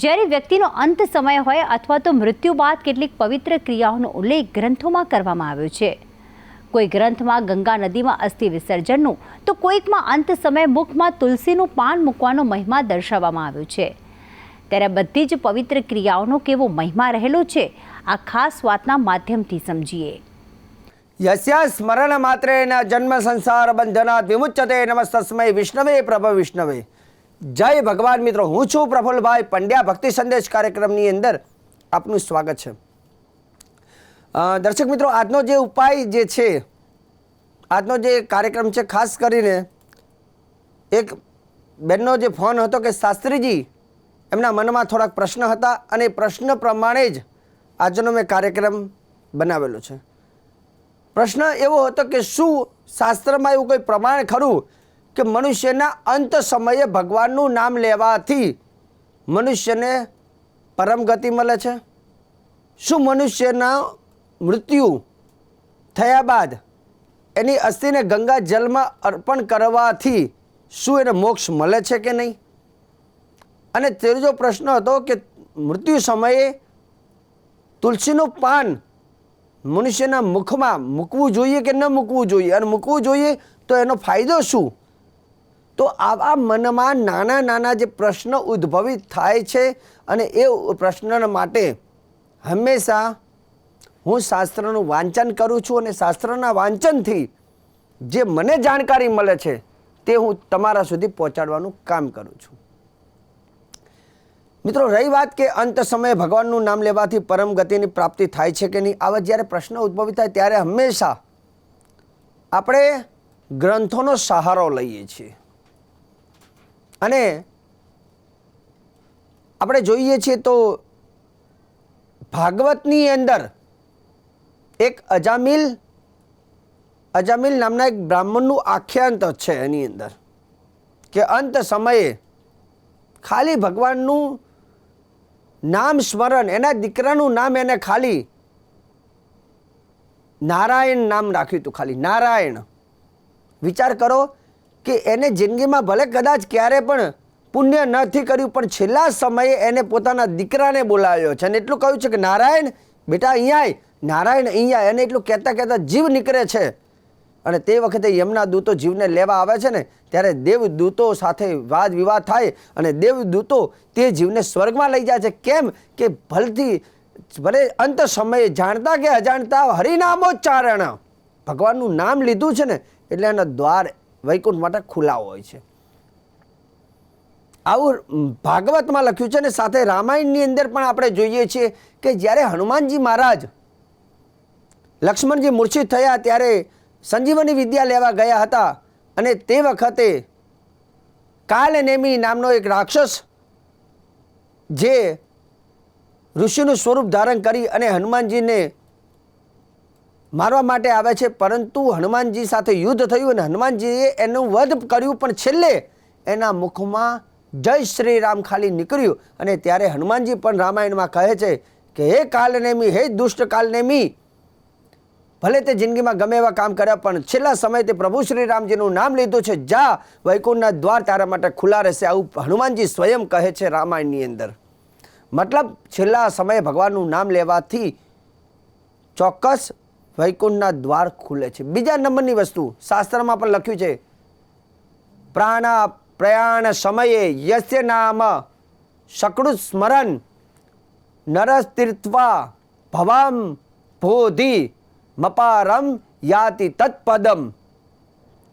જ્યારે વ્યક્તિનો અંત સમય હોય અથવા તો મૃત્યુ બાદ કેટલીક પવિત્ર ક્રિયાઓનો ઉલ્લેખ ગ્રંથોમાં કરવામાં આવ્યો છે. કોઈ ગ્રંથમાં ગંગા નદીમાં અસ્થિ વિસર્જનનું, તો કોઈકમાં અંત સમયે મુખમાં તુલસીનું પાન મૂકવાનો મહિમા દર્શાવવામાં આવ્યો છે. ત્યારે બધી જ પવિત્ર ક્રિયાઓનો કેવો મહિમા રહેલો છે, આ ખાસ વાતના માધ્યમથી સમજીએ. યસ્યા સ્મરણ માત્રેન જન્મ સંસાર બંધનાત વિમુચ્યતે નમસ્તસ્મય વિષ્ણવે પ્રભ વિષ્ણવે. જય ભગવાન મિત્રો, હું છું પ્રફુલભાઈ પંડ્યા. ભક્તિ સંદેશ કાર્યક્રમની અંદર આપનું સ્વાગત છે. દર્શક મિત્રો, આજનો જે ઉપાય જે છે, આજનો જે કાર્યક્રમ છે, ખાસ કરીને એક બેનનો જે ફોન હતો કે, શાસ્ત્રીજી, એમના મનમાં થોડાક પ્રશ્ન હતા અને પ્રશ્ન પ્રમાણે જ આજનો મેં કાર્યક્રમ બનાવેલો છે. પ્રશ્ન એવો હતો કે, શું શાસ્ત્રમાં એવું કોઈ પ્રમાણ ખરું કે મનુષ્યના અંત સમયે ભગવાનનું નામ લેવાથી મનુષ્યને પરમ ગતિ મળે છે? શું મનુષ્યના મૃત્યુ થયા બાદ એની અસ્થિને ગંગા જલમાં અર્પણ કરવાથી શું એને મોક્ષ મળે છે કે નહીં? અને ત્રીજો પ્રશ્ન હતો કે મૃત્યુ સમયે તુલસીનું પાન મનુષ્યના મુખમાં મૂકવું જોઈએ કે ન મૂકવું જોઈએ? અને મૂકવું જોઈએ તો એનો ફાયદો શું? તો આવા મનમાં નાના નાના જે પ્રશ્ન ઉદ્ભવિત થાય છે અને એ પ્રશ્ન માટે હંમેશા હું શાસ્ત્રનું વાંચન કરું છું અને શાસ્ત્રના વાંચનથી જે મને જાણકારી મળે છે તે હું તમારા સુધી પહોંચાડવાનું કામ કરું છું. મિત્રો, રહી વાત કે અંત સમયે ભગવાનનું નામ લેવાથી પરમ ગતિની પ્રાપ્તિ થાય છે કે નહીં, આવા જ્યારે પ્રશ્ન ઉદ્ભવિત થાય ત્યારે હંમેશા આપણે ગ્રંથોનો સહારો લઈએ છીએ. અને આપણે જોઈએ છીએ તો ભાગવતની અંદર એક અજામિલ અજામિલ નામના એક બ્રાહ્મણનું આખ્યાંત છે એની અંદર કે અંત સમયે ખાલી ભગવાનનું નામ સ્મરણ, એના દીકરાનું નામ એને ખાલી નારાયણ નામ રાખ્યું હતું ખાલી, નારાયણ. વિચાર કરો કે એને જિંદગીમાં ભલે કદાચ ક્યારે પણ પુણ્ય નથી કર્યું, પણ છેલ્લા સમયે એને પોતાના દીકરાને બોલાવ્યો છે. અને એટલું કહ્યું છે કે, નારાયણ, બેટા અહીંયા નારાયણ અહીંયા. એને એટલું કહેતા કહેતા જીવ નીકળે છે. અને તે વખતે યમના દૂતો જીવને લેવા આવે છે ને, ત્યારે દેવદૂતો સાથે વાદ વિવાદ થાય અને દેવદૂતો તે જીવને સ્વર્ગમાં લઈ જાય છે. કેમ કે ભલથી, ભલે અંત સમયે જાણતા કે અજાણતા હરિનામોચ્ચારણ, ભગવાનનું નામ લીધું છે ને, એટલે એના દ્વાર વૈકુંઠ માટે ખુલ્લા હોય છે. આવું ભાગવતમાં લખ્યું છે અને સાથે રામાયણની અંદર પણ આપણે જોઈએ છીએ કે જ્યારે હનુમાનજી મહારાજ લક્ષ્મણજી મૂર્છિત થયા ત્યારે સંજીવની વિદ્યા લેવા ગયા હતા અને તે વખતે કાલનેમી નામનો એક રાક્ષસ જે ઋષિનું સ્વરૂપ ધારણ કરી અને હનુમાનજીને મારવા માટે આવે છે, પરંતુ હનુમાનજી સાથે યુદ્ધ થયું અને હનુમાનજીએ એનું વધ કર્યું, પણ છેલ્લે એના મુખમાં જય શ્રી રામ ખાલી નીકળ્યું. અને ત્યારે હનુમાનજી પણ રામાયણમાં કહે છે કે, હે કાલનેમી, હે દુષ્ટ કાલનેમી, ભલે તે જિંદગીમાં ગમે એવા કામ કર્યા પણ છેલ્લા સમયે તે પ્રભુ શ્રી રામજીનું નામ લીધું છે. જા, વૈકુંઠના દ્વાર તારા માટે ખુલ્લા રહેશે. આવું હનુમાનજી સ્વયં કહે છે રામાયણની અંદર. મતલબ, છેલ્લા સમયે ભગવાનનું નામ લેવાથી ચોક્કસ વૈકુંઠના દ્વાર ખુલે છે. બીજા નંબરની વસ્તુ શાસ્ત્રમાં પણ લખ્યું છે, પ્રાણ પ્રયાણ સમયે યસ્ય નામ સકૃત સ્મરણ નરસ્તીર્થવા ભવામ ભોધિ મપારમ યાતિ તત્પદમ.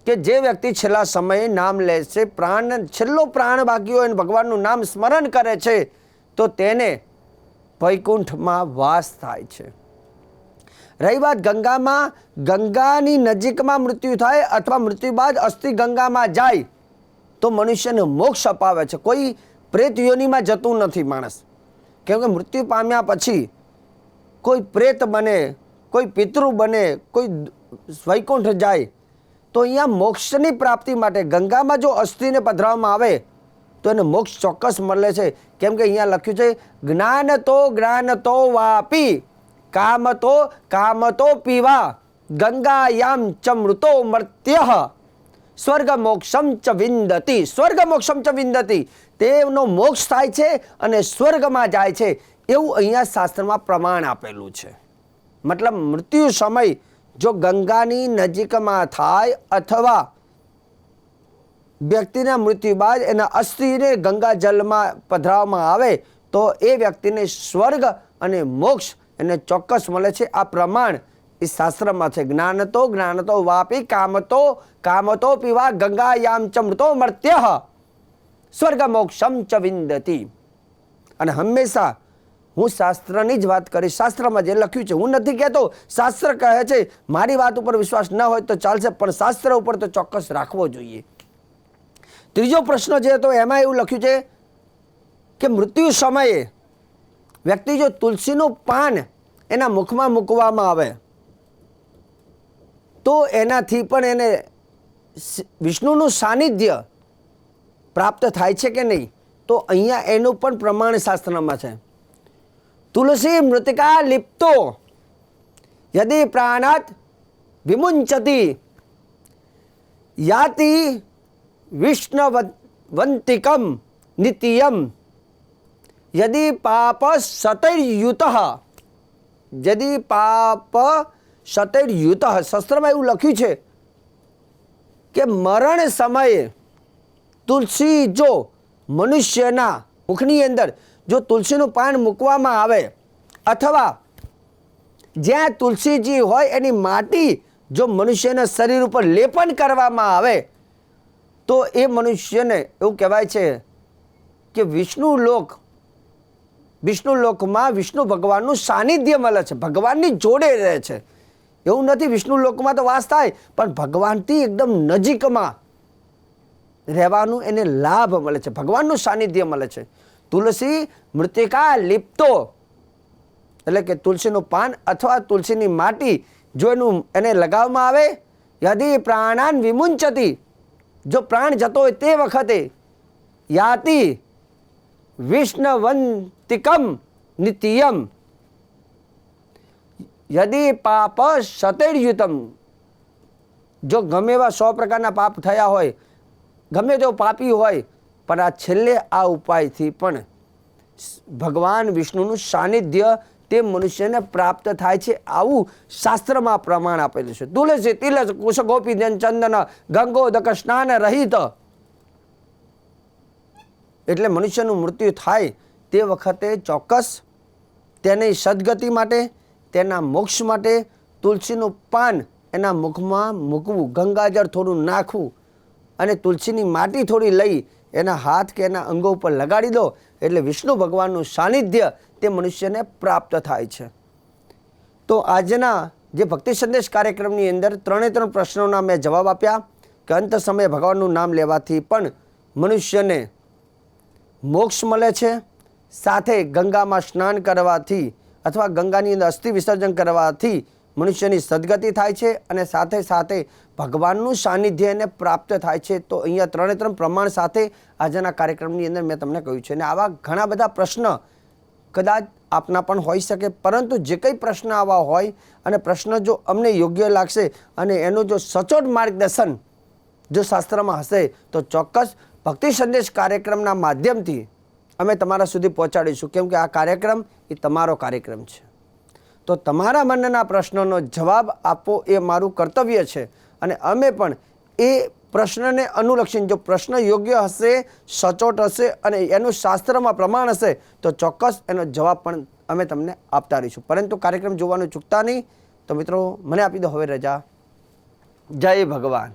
કે જે વ્યક્તિ છેલ્લા સમયે નામ લે છે, પ્રાણ છેલ્લો પ્રાણ બાકી હોય અને ભગવાનનું નામ સ્મરણ કરે છે, તો તેને વૈકુંઠમાં વાસ થાય છે. રહી વાત ગંગામાં. ગંગાની નજીકમાં મૃત્યુ થાય અથવા મૃત્યુ બાદ અસ્થિ ગંગામાં જાય તો મનુષ્યને મોક્ષ અપાવે છે. કોઈ પ્રેત યોનિમાં જતું નથી માણસ. કેમ કે મૃત્યુ પામ્યા પછી કોઈ પ્રેત બને, કોઈ પિતૃ બને, કોઈ વૈકુંઠ જાય, તો અહીંયા મોક્ષની પ્રાપ્તિ માટે ગંગામાં જો અસ્થિને પધરાવવામાં આવે, તો એને મોક્ષ ચોક્કસ મળે છે. કેમ કે અહીંયા લખ્યું છે જ્ઞાન તો જ્ઞાન તો વાપી. કામ તો કામ તો પીવા ગંગાયામ ચ મૃતો મર્ત્ય સ્વર્ગ મોક્ષમ ચ વિંદતી સ્વર્ગ મોક્ષમ ચ વિંદતી તેનો મોક્ષ થાય છે અને સ્વર્ગમાં જાય છે એવું અહીંયા શાસ્ત્રમાં પ્રમાણ આપેલું છે. મતલબ મૃત્યુ સમય જો ગંગાની નજીકમાં થાય અથવા વ્યક્તિના મૃત્યુ બાદ એના અસ્થિને ગંગા જલમાં પધરાવવામાં આવે તો એ વ્યક્તિને સ્વર્ગ અને મોક્ષ એને ચોક્કસ મળે છે. આ પ્રમાણ એ શાસ્ત્રમાં છે. જ્ઞાન તો જ્ઞાન તો વાપી કામતો કામતો પીવા ગંગાયામ ચમૃતો મૃતો મર્ત્ય સ્વર્ગ મોક્ષમ ચ વિંદતી. અને હંમેશા હું શાસ્ત્રની જ વાત કરીશ. શાસ્ત્રમાં જે લખ્યું છે, હું નથી કહેતો. શાસ્ત્ર કહે છે, મારી વાત ઉપર વિશ્વાસ ન હોય તો ચાલશે, પણ શાસ્ત્ર ઉપર તો ચોક્કસ રાખવો જોઈએ. ત્રીજો પ્રશ્ન જે હતો, એમાં એવું લખ્યું છે કે મૃત્યુ સમયે વ્યક્તિ જો તુલસીનું પાન એના મુખમાં મૂકવામાં આવે, તો એનાથી પણ એને વિષ્ણુનું સાનિધ્ય પ્રાપ્ત થાય છે કે નહીં, તો અહીંયા એનું પણ પ્રમાણ શાસ્ત્રમાં છે. તુલસી મૃતિકા લિપ્તો, યદિ પ્રાણાત વિમુંચતી, યાતિ વિષ્ણવંતિકમ નિત્યમ. યદિ પાપ સતૈર્યુત યદિ પાપ સતૈર્યુત શસ્ત્રમાં એવું લખ્યું છે કે મરણ સમયે તુલસી જો મનુષ્યના મુખની અંદર જો તુલસીનું પાન મૂકવામાં આવે અથવા જ્યાં તુલસીજી હોય એની માટી જો મનુષ્યના શરીર ઉપર લેપન કરવામાં આવે તો એ મનુષ્યને એવું કહેવાય છે કે વિષ્ણુ લોક વિષ્ણુ લોકમાં વિષ્ણુ ભગવાનનું સાનિધ્ય મળે છે, ભગવાનની જોડે રહે છે. એવું નથી વિષ્ણુ લોકમાં તો વાસ થાય, પણ ભગવાનથી એકદમ નજીકમાં રહેવાનું એને લાભ મળે છે, ભગવાનનું સાનિધ્ય મળે છે. તુલસી મૃતિકા લિપ્તો, એટલે કે તુલસીનું પાન અથવા તુલસીની માટી જો એનું એને લગાવવામાં આવે, યદિ પ્રાણાન વિમુંચતી, જો પ્રાણ જતો હોય તે વખતે યાતિ વિષ્ણવંતિકમ નિત્યમ યદિ પાપ સતૈર્યુતમ જો ગમે એવા સો પ્રકારના પાપ થયા હોય, ગમે તેઓ પાપી હોય, પણ આ છેલ્લે આ ઉપાયથી પણ ભગવાન વિષ્ણુનું સાનિધ્ય તે મનુષ્યને પ્રાપ્ત થાય છે આવું શાસ્ત્રમાં પ્રમાણ આપેલું છે. તુલસી, તિલસ કુશ ગોપી ચંદન ગંગોદક, સ્નાન રહિત એટલે મનુષ્યનું મૃત્યુ થાય તે વખતે ચોક્કસ તેની સદગતિ માટે, તેના મોક્ષ માટે તુલસીનું પાન એના મુખમાં મૂકવું, ગંગાજળ થોડું નાખવું અને તુલસીની માટી થોડી લઈ એના હાથ કે એના અંગો ઉપર લગાડી દો એટલે વિષ્ણુ ભગવાનનું સાનિધ્ય તે મનુષ્યને પ્રાપ્ત થાય છે. તો આજના જે ભક્તિ સંદેશ કાર્યક્રમની અંદર ત્રણે ત્રણ પ્રશ્નોના મેં જવાબ આપ્યા કે અંત સમયે ભગવાનનું નામ લેવાથી પણ મનુષ્યને મોક્ષ મળે છે. સાથે ગંગામાં સ્નાન કરવાથી અથવા ગંગાની અંદર અસ્થિ વિસર્જન કરવાથી મનુષ્યની સદગતિ થાય છે અને સાથે સાથે ભગવાનનું સાનિધ્ય એને પ્રાપ્ત થાય છે. તો અહીંયા ત્રણે ત્રણ પ્રમાણ સાથે આજના કાર્યક્રમની અંદર મેં તમને કહ્યું છે. અને આવા ઘણા બધા પ્રશ્ન કદાચ આપના પણ હોઈ શકે. પરંતુ જે કંઈ પ્રશ્ન આવા હોય અને પ્રશ્ન જો અમને યોગ્ય લાગશે અને એનું જો સચોટ માર્ગદર્શન જો શાસ્ત્રમાં હશે તો ચોક્કસ ભક્તિ સંદેશ કાર્યક્રમના માધ્યમથી અમે તમારા સુધી પહોંચાડીશું. કેમ કે આ કાર્યક્રમ એ તમારો કાર્યક્રમ છે. તો તમારા મનના પ્રશ્નોનો જવાબ આપવો એ મારું કર્તવ્ય છે અને અમે પણ એ પ્રશ્નને અનુલક્ષીને જો પ્રશ્ન યોગ્ય હશે, સચોટ હશે અને એનું શાસ્ત્રમાં પ્રમાણ હશે, તો ચોક્કસ એનો જવાબ પણ અમે તમને આપતા રહીશું પરંતુ કાર્યક્રમ જોવાનું ચૂકતા નહીં. તો મિત્રો, મને આપી દો હવે રજા. જય ભગવાન.